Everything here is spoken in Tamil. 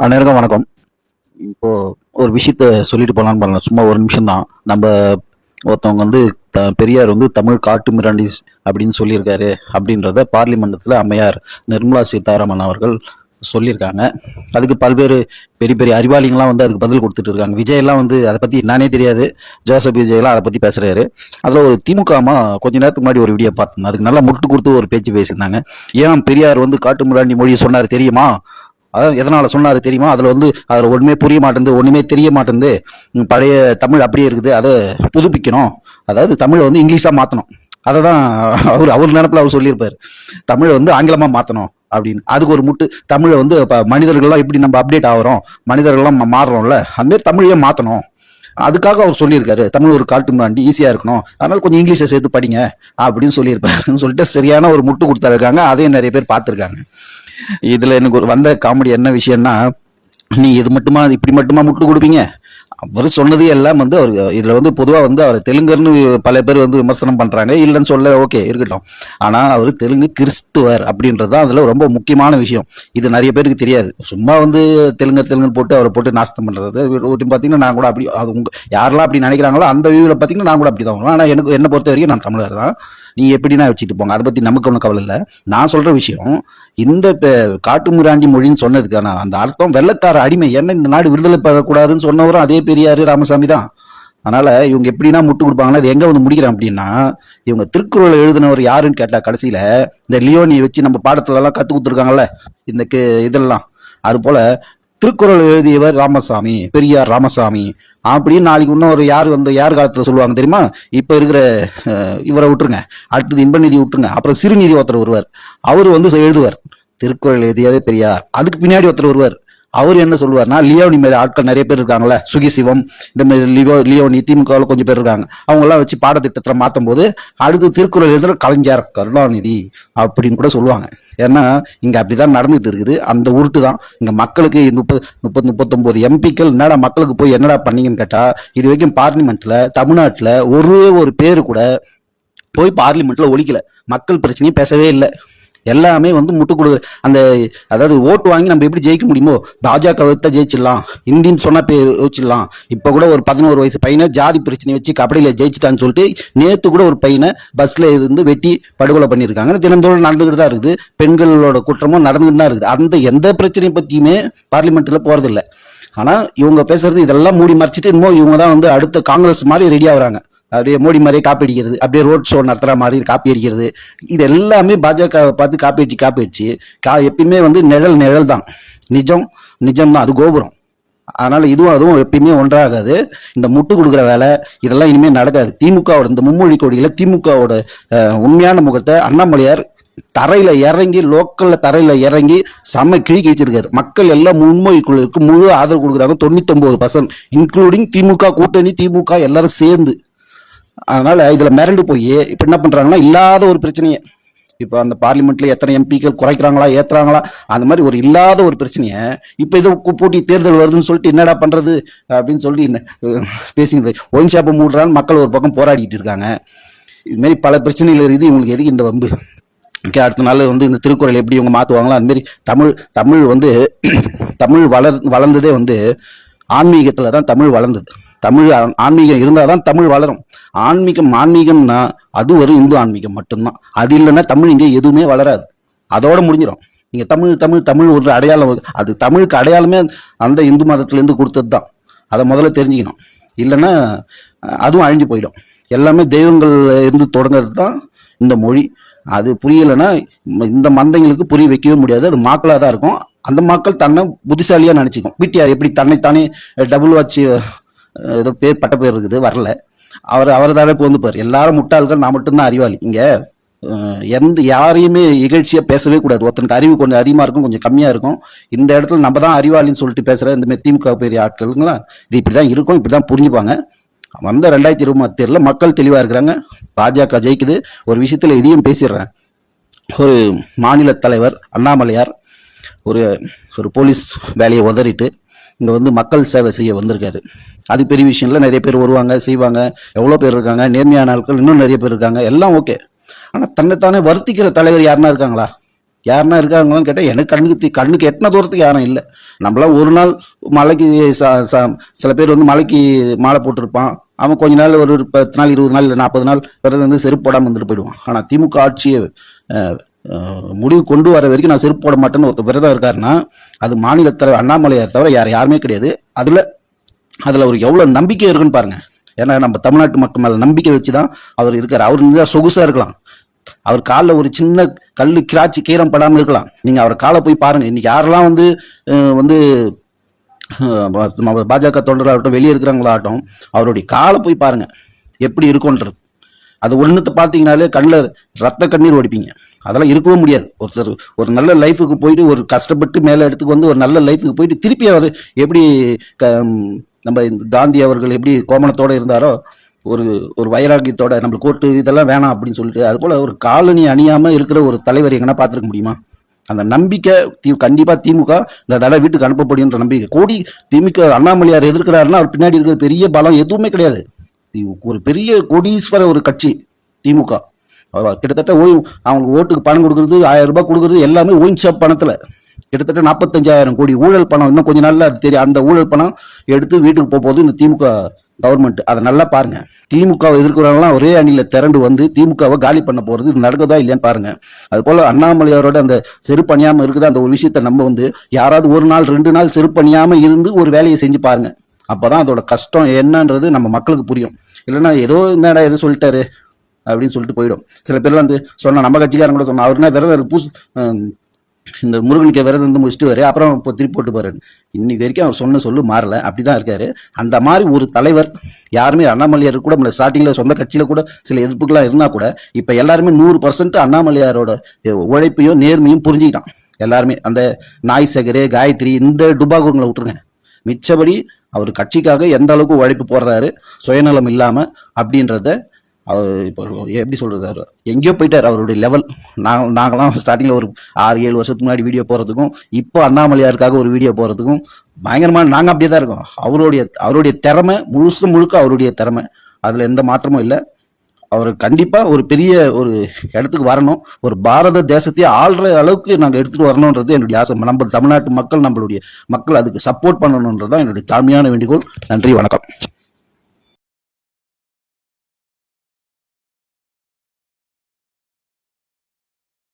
அனைவருக்கும் வணக்கம். இப்போ ஒரு விஷயத்த சொல்லிட்டு போகலான்னு பண்ணலாம் சும்மா ஒரு நிமிஷம் தான் நம்ம ஒருத்தவங்க வந்து த பெரியார் வந்து தமிழ் காட்டு மிராண்டி அப்படின்னு சொல்லியிருக்காரு அப்படின்றத பார்லிமெண்டத்தில் அம்மையார் நிர்மலா சீதாராமன் அவர்கள் சொல்லியிருக்காங்க. அதுக்கு பல்வேறு பெரிய பெரிய அறிவாளிங்களாம் வந்து அதுக்கு பதில் கொடுத்துட்டு இருக்காங்க. விஜயெல்லாம் வந்து அதை பற்றி என்னன்னே தெரியாது. ஜோசப் விஜயெல்லாம் அதை பற்றி பேசுகிறாரு அதில் ஒரு திமுகமா கொஞ்ச நேரத்துக்கு முன்னாடி ஒரு வீடியோ பார்த்துருந்தேன் அதுக்கு நல்லா முட்டு கொடுத்து ஒரு பேச்சு பேசியிருந்தாங்க. ஏன் பெரியார் வந்து காட்டு மிராண்டி மொழியை சொன்னார் தெரியுமா? அதான் எதனால சொன்னாரு தெரியுமா? அதுல வந்து அதுல ஒண்ணுமே புரிய மாட்டேங்குது ஒண்ணுமே தெரிய மாட்டேங்குது. பழைய தமிழ் அப்படியே இருக்குது. அதை புதுப்பிக்கணும். அதாவது தமிழை வந்து இங்கிலீஷா மாத்தணும். அதை தான் அவர் அவர் நினப்பில் அவர் சொல்லியிருப்பார். தமிழை வந்து ஆங்கிலமா மாத்தணும் அப்படின்னு. அதுக்கு ஒரு முட்டு. தமிழை வந்து இப்போ மனிதர்கள்லாம் இப்படி நம்ம அப்டேட் ஆகிறோம். மனிதர்கள்லாம் மாறுறோம்ல. அதுமாரி தமிழையே மாற்றணும் மாத்தணும். அதுக்காக அவர் சொல்லியிருக்காரு. தமிழ் ஒரு காட்டு முன்னாடி ஈஸியா இருக்கணும். அதனால கொஞ்சம் இங்கிலீஷை சேர்த்து படிங்க அப்படின்னு சொல்லியிருப்பாருன்னு சொல்லிட்டு சரியான ஒரு முட்டு கொடுத்தாருக்காங்க. அதையும் நிறைய பேர் பார்த்துருக்காங்க. இதுல எனக்கு ஒரு வந்த காமெடி என்ன விஷயம்னா நீ இது மட்டுமா இப்படி மட்டுமா முட்டு கொடுப்பீங்க? அவர் சொன்னது எல்லாம் வந்து அவர் இதுல வந்து பொதுவா வந்து அவர் தெலுங்குன்னு பல பேர் வந்து விமர்சனம் பண்றாங்க. இல்லைன்னு சொல்ல ஓகே இருக்கட்டும். ஆனா அவர் தெலுங்கு கிறிஸ்துவர் அப்படின்றது தான் அதுல ரொம்ப முக்கியமான விஷயம். இது நிறைய பேருக்கு தெரியாது. சும்மா வந்து தெலுங்கு தெலுங்குன்னு போட்டு அவரை போட்டு நாஸ்தம் பண்றது. ஒரு பாத்தீங்கன்னா நான் கூட அப்படி அது உங்க யாரெல்லாம் அப்படி நினைக்கிறாங்களோ அந்த வியூவில் பாத்தீங்கன்னா நான் கூட அப்படி தான் வருவேன். ஆனா எனக்கு என்ன பொறுத்த வரைக்கும் நான் தமிழர் தான். நீ எப்படின்னா வச்சுட்டு போங்க? அதை பத்தி நமக்கு ஒன்றும் கவலை இல்லை. நான் சொல்ற விஷயம் இந்த காட்டு முராண்டி மொழின்னு சொன்னதுக்கான அந்த அர்த்தம் வெள்ளக்கார அடிமை. என்ன இந்த நாடு விடுதலை பெறக்கூடாதுன்னு சொன்னவரும் அதே பெரியார் ராமசாமி தான். அதனால இவங்க எப்படின்னா முட்டு கொடுப்பாங்கன்னா அது எங்க வந்து முடிக்கிறேன் அப்படின்னா இவங்க திருக்குறளை எழுதினவர் யாருன்னு கேட்டா கடைசியில இந்த லியோனியை வச்சு நம்ம பாடத்துல எல்லாம் கத்து கொடுத்துருக்காங்கல்ல இந்த இதெல்லாம். அது போல திருக்குறள் எழுதியவர் ராமசாமி பெரியார் ராமசாமி அப்படின்னு நாளைக்கு இன்னும் ஒரு யார் வந்து யார் காலத்தில் சொல்லுவாங்க தெரியுமா? இப்போ இருக்கிற இவரை விட்டுருங்க. அடுத்தது இன்பநிதி விட்டுருங்க. அப்புறம் சிறுநீதி ஒருத்தர் வருவார். அவர் வந்து எழுதுவார். திருக்குறள் எழுதியதே பெரியார். அதுக்கு பின்னாடி ஒருத்தர் வருவார். அவர் என்ன சொல்லுவார்னா லியோனி மாதிரி ஆட்கள் நிறைய பேர் இருக்காங்கல்ல சுகி சிவம் இந்த மாதிரி லியோ லியோனி திமுகவில் கொஞ்சம் பேர் இருக்காங்க. அவங்க எல்லாம் வச்சு பாடத்திட்டத்தில் மாற்றும் போது அடுத்து திருக்குறள் எழுதுற கலைஞர் கருணாநிதி அப்படின்னு கூட சொல்லுவாங்க. ஏன்னா இங்க அப்படிதான் நடந்துட்டு இருக்குது. அந்த உருட்டு தான் இங்க மக்களுக்கு முப்பது முப்பது முப்பத்தொன்பது எம்பிக்கள் என்னடா மக்களுக்கு போய் என்னடா பண்ணீங்கன்னு கேட்டா இது வரைக்கும் பார்லிமெண்ட்ல தமிழ்நாட்டில் ஒரே ஒரு பேரு கூட போய் பார்லிமெண்ட்ல ஒழிக்கல. மக்கள் பிரச்சனையும் பேசவே இல்லை. எல்லாமே வந்து முட்டு கொடுக்குற அந்த அதாவது ஓட்டு வாங்கி நம்ம எப்படி ஜெயிக்க முடியுமோ பாஜக வைத்தா ஜெயிச்சிடலாம். இந்தின்னு சொன்னால் பே இப்போ கூட ஒரு பதினோரு வயசு பையனை ஜாதி பிரச்சனை வச்சு கபடியில் ஜெயிச்சிட்டான்னு சொல்லிட்டு நேற்று கூட ஒரு பையனை பஸ்ஸில் இருந்து வெட்டி படுகொலை பண்ணியிருக்காங்க. தினந்தோறும் நடந்துகிட்டு தான் இருக்குது. பெண்களோட குற்றமும் நடந்துகிட்டு தான் இருக்குது. அந்த எந்த பிரச்சனையை பற்றியுமே பார்லிமெண்ட்டில் போகிறதில்ல ஆனால் இவங்க பேசுறது இதெல்லாம் மூடி மறைச்சிட்டு இன்னும் இவங்க தான் வந்து அடுத்த காங்கிரஸ் மாதிரி ரெடி ஆகுறாங்க. அப்படியே மோடி மாதிரியே காப்பி அடிக்கிறது அப்படியே ரோட் ஷோ நடத்துற மாதிரி காப்பி அடிக்கிறது. இது எல்லாமே பாஜக பார்த்து காப்பி அடிச்சு காப்பி அடிச்சு கா எப்பயுமே வந்து நிழல் நிழல் தான். நிஜம் நிஜம் தான். அது கோபுரம். அதனால இதுவும் அதுவும் எப்பயுமே ஒன்றாகாது. இந்த முட்டு கொடுக்குற வேலை இதெல்லாம் இனிமேல் நடக்காது. திமுகவோட இந்த மும்மொழி கொடியில திமுகவோட உண்மையான முகத்தை அண்ணாமலையார் தரையில இறங்கி லோக்கல்ல தரையில இறங்கி செம்ம கிழி வச்சிருக்காரு மக்கள் எல்லாம் முன்மொழி குழுக்கு முழு ஆதரவு கொடுக்குறாங்க. தொண்ணூத்தொன்பது பர்சன்ட் இன்க்ளூடிங் திமுக கூட்டணி திமுக எல்லாரும் சேர்ந்து. அதனால் இதில் மிரண்டு போய் இப்போ என்ன பண்ணுறாங்கன்னா இல்லாத ஒரு பிரச்சனையை இப்போ அந்த பார்லிமெண்ட்ல எத்தனை எம்பிக்கள் குறைக்கிறாங்களா ஏத்துறாங்களா அந்த மாதிரி ஒரு இல்லாத ஒரு பிரச்சனையை இப்போ இதை போட்டி தேர்தல் வருதுன்னு சொல்லிட்டு என்னடா பண்றது அப்படின்னு சொல்லி பேசிங்க ஒயின் ஷாப்பை மூடுறான்னு மக்கள் ஒரு பக்கம் போராடிட்டு இருக்காங்க. இதுமாரி பல பிரச்சனைகள் இருக்குது. இவங்களுக்கு எதுக்கு இந்த வம்பு? அடுத்த நாள் வந்து இந்த திருக்குறள் எப்படி இவங்க மாற்றுவாங்களோ அந்தமாரி தமிழ் தமிழ் வந்து தமிழ் வளர் வளர்ந்ததே வந்து ஆன்மீகத்தில் தான் தமிழ் வளர்ந்தது. தமிழ் ஆன்மீகம் இருந்தால் தான் தமிழ் வளரும். ஆன்மீகம் ஆன்மீகம்னா அது ஒரு இந்து ஆன்மீகம் மட்டும்தான். அது இல்லைன்னா தமிழ் இங்கே எதுவுமே வளராது. அதோட முடிஞ்சிடும் நீங்கள் தமிழ் தமிழ் தமிழ் ஒரு அடையாளம் அது தமிழுக்கு அடையாளமே அந்த இந்து மதத்துலேருந்து கொடுத்தது தான் அதை முதல்ல தெரிஞ்சுக்கணும். இல்லைன்னா அதுவும் அழிஞ்சு போயிடும். எல்லாமே தெய்வங்கள் இருந்து தொடங்குறது தான் இந்த மொழி. அது புரியலைன்னா இந்த மந்தைங்களுக்கு புரிய வைக்கவே முடியாது. அது மாக்களாக தான் இருக்கும். அந்த மக்கள் தன்னை புத்திசாலியாக நினச்சிக்கும். பிடிஆர் எப்படி தன்னைத்தானே டபுள் வாட்ச் ஏதோ பேர் பட்ட பேர் இருக்குது வரல. அவர் அவர் தானே போந்துப்பார் எல்லாரும் முட்டாள்கள் நான் மட்டும்தான் அறிவாளி. இங்கே எந்த யாரையுமே இகழ்ச்சியாக பேசவே கூடாது. ஒருத்தனுக்கு அறிவு கொஞ்சம் அதிகமாக இருக்கும் கொஞ்சம் கம்மியாக இருக்கும். இந்த இடத்துல நம்ம தான் அறிவாளின்னு சொல்லிட்டு பேசுகிற இந்த மாதிரி திமுக பெரிய ஆட்களுங்களா இது இப்படி தான் இருக்கும் இப்படி தான் புரிஞ்சுப்பாங்க. வந்த ரெண்டாயிரத்தி இருபத்தி தேர்தலில் மக்கள் தெளிவாக இருக்கிறாங்க. பாஜக ஜெயிக்குது. ஒரு விஷயத்தில் இதையும் பேசிடுறேன். ஒரு மாநில தலைவர் அண்ணாமலையார் ஒரு ஒரு போலீஸ் வேலையை உதறிட்டு இங்கே வந்து மக்கள் சேவை செய்ய வந்திருக்காரு. அது பெரிய விஷயம்ல நிறைய பேர் வருவாங்க செய்வாங்க. எவ்வளோ பேர் இருக்காங்க நேர்மையான ஆட்கள் இன்னும் நிறைய பேர் இருக்காங்க. எல்லாம் ஓகே ஆனால் தன்னைத்தானே வருத்திக்கிற தலைவர் யாருன்னா இருக்காங்களா? யாருன்னா இருக்காங்களான்னு கேட்டால் எனக்கு கண்ணுக்கு தி- கண்ணுக்கு எட்டின தூரத்துக்கு யாரும் இல்லை. நம்மளாம் ஒரு நாள் மலைக்கு சில பேர் வந்து மலைக்கு மாலை போட்டிருப்பான். அவன் கொஞ்ச நாள் ஒரு ஒரு பத்து நாள் இருபது நாள் இல்லை நாற்பது நாள் பிறகு வந்து செருப்பு போடாமல் வந்துட்டு போயிடுவான். ஆனால் திமுக ஆட்சியை முடிவு கொண்டு வர வரைக்கும் நான் செருப்பு போட மாட்டேன்னு ஒருத்தர் விரதம் இருக்காருன்னா அது மாநில தலைவர் அண்ணாமலையார் தவிர யார் யாருமே கிடையாது. அதில் அதில் அவருக்கு எவ்வளோ நம்பிக்கை இருக்குன்னு பாருங்கள் ஏன்னா நம்ம தமிழ்நாட்டு மக்கள் மேலே நம்பிக்கை வச்சு தான் அவர் இருக்கார். அவர் நல்லா சொகுசாக இருக்கலாம். அவர் காலில் ஒரு சின்ன கல் கிராச்சி கீரம் படாமல் இருக்கலாம். நீங்கள் அவர் காலை போய் பாருங்கள் இன்னைக்கு யாரெல்லாம் வந்து வந்து பாஜக தொண்டராகட்டும் வெளியே இருக்கிறவங்களாகட்டும் அவருடைய காலை போய் பாருங்கள் எப்படி இருக்கும்ன்றது. அது ஒன்றுத்தை பார்த்தீங்கனாலே கண்ணில் ரத்த கண்ணீர் ஓடிப்பீங்க அதெல்லாம் இருக்கவும் முடியாது. ஒருத்தர் ஒரு நல்ல லைஃபுக்கு போயிட்டு ஒரு கஷ்டப்பட்டு மேலே இடத்துக்கு வந்து ஒரு நல்ல லைஃபுக்கு போயிட்டு திருப்பி அவர் எப்படி க நம்ம காந்தி அவர்கள் எப்படி கோமணத்தோடு இருந்தாரோ ஒரு ஒரு வைராக்கியத்தோட நம்மளுக்கு கோட்டு இதெல்லாம் வேணாம் அப்படின்னு சொல்லிட்டு அதுபோல் ஒரு காலனி அணியாமல் இருக்கிற ஒரு தலைவர் எங்கன்னா பார்த்துருக்க முடியுமா? அந்த நம்பிக்கை தி கண்டிப்பாக திமுக இந்த தடவை வீட்டுக்கு அனுப்பப்படுகின்ற நம்பிக்கை. கோடி திமுக அண்ணாமலையார் எதிர்க்கிறாருன்னா அவர் பின்னாடி இருக்கிற பெரிய பலம் எதுவுமே கிடையாது. ஒரு பெரிய கோடீஸ்வர ஒரு கட்சி திமுக. கிட்டத்தட்ட ஓய்வு அவங்களுக்கு ஓட்டுக்கு பணம் கொடுக்கறது ஆயிரம் ரூபாய் கொடுக்கறது எல்லாமே ஒயின் ஷாப் பணத்தில். கிட்டத்தட்ட நாற்பத்தஞ்சாயிரம் கோடி ஊழல் பணம். இன்னும் கொஞ்ச நாள்ல அது தெரியும். அந்த ஊழல் பணம் எடுத்து வீட்டுக்கு போக போகுது இந்த திமுக கவர்மெண்ட் அதை நல்லா பாருங்க. திமுகவை எதிர்க்கிறவங்களாம் ஒரே அணியில் திரண்டு வந்து திமுகவை காலி பண்ண போகிறது இது நடக்குதா இல்லையான்னு பாருங்க. அது போல அண்ணாமலையாரோட அந்த செருப்பணியாமல் இருக்குது அந்த ஒரு விஷயத்த நம்ம வந்து யாராவது ஒரு நாள் ரெண்டு நாள் செருப்பணியாமல் இருந்து ஒரு வேலையை செஞ்சு பாருங்க. அப்போதான் அதோட கஷ்டம் என்னன்றது நம்ம மக்களுக்கு புரியும். இல்லைன்னா ஏதோ என்னடா எது சொல்லிட்டாரு அப்படின்னு சொல்லிட்டு போயிடும். சில பேர்லாம் வந்து சொன்னா நம்ம கட்சிக்காரங்க கூட சொன்னா அவருனா விரதம் பூஸ் இந்த முருகனுக்கு விரதம் வந்து முடிச்சுட்டு வரு அப்புறம் இப்போ திருப்பி போட்டு போறாரு இன்னைக்கு வரைக்கும் அவர் சொன்ன சொல்லு மாறல அப்படிதான் இருக்காரு. அந்த மாதிரி ஒரு தலைவர் யாருமே அண்ணாமலையார் கூட நம்ம ஸ்டார்டிங்ல சொந்த கட்சியில கூட சில எதிர்ப்புகள்லாம் இருந்தா கூட இப்ப எல்லாருமே நூறு பர்சன்ட் அண்ணாமலையாரோட உழைப்பையும் நேர்மையும் புரிஞ்சுக்கிட்டான். எல்லாருமே அந்த நாய் சேகர் காயத்ரி இந்த டுபாகூர்களை விட்டுருங்க. மிச்சபடி அவர் கட்சிக்காக எந்த அளவுக்கு உழைப்பு போடுறாரு சுயநலம் இல்லாம அப்படின்றத அவர் இப்போ எப்படி சொல்கிறது அவர் எங்கேயோ போயிட்டார் அவருடைய லெவல் நான் நாங்களாம் ஸ்டார்டிங்கில் ஒரு ஆறு ஏழு வருஷத்துக்கு முன்னாடி வீடியோ போகிறதுக்கும் இப்போ அண்ணாமலையாருக்காக ஒரு வீடியோ போகிறதுக்கும் பயங்கரமாக நாங்கள் அப்படியே தான் இருக்கோம். அவருடைய அவருடைய திறமை முழுசு முழுக்க அவருடைய திறமை. அதில் எந்த மாற்றமும் இல்லை. அவர் கண்டிப்பாக ஒரு பெரிய ஒரு இடத்துக்கு வரணும். ஒரு பாரத தேசத்தையே ஆள்ற அளவுக்கு நாங்கள் எடுத்துகிட்டு வரணுன்றது என்னுடைய ஆசை. நம்ம தமிழ்நாட்டு மக்கள் நம்மளுடைய மக்கள் அதுக்கு சப்போர்ட் பண்ணணுன்றது தான் என்னுடைய தாழ்மையான வேண்டுகோள். நன்றி வணக்கம்.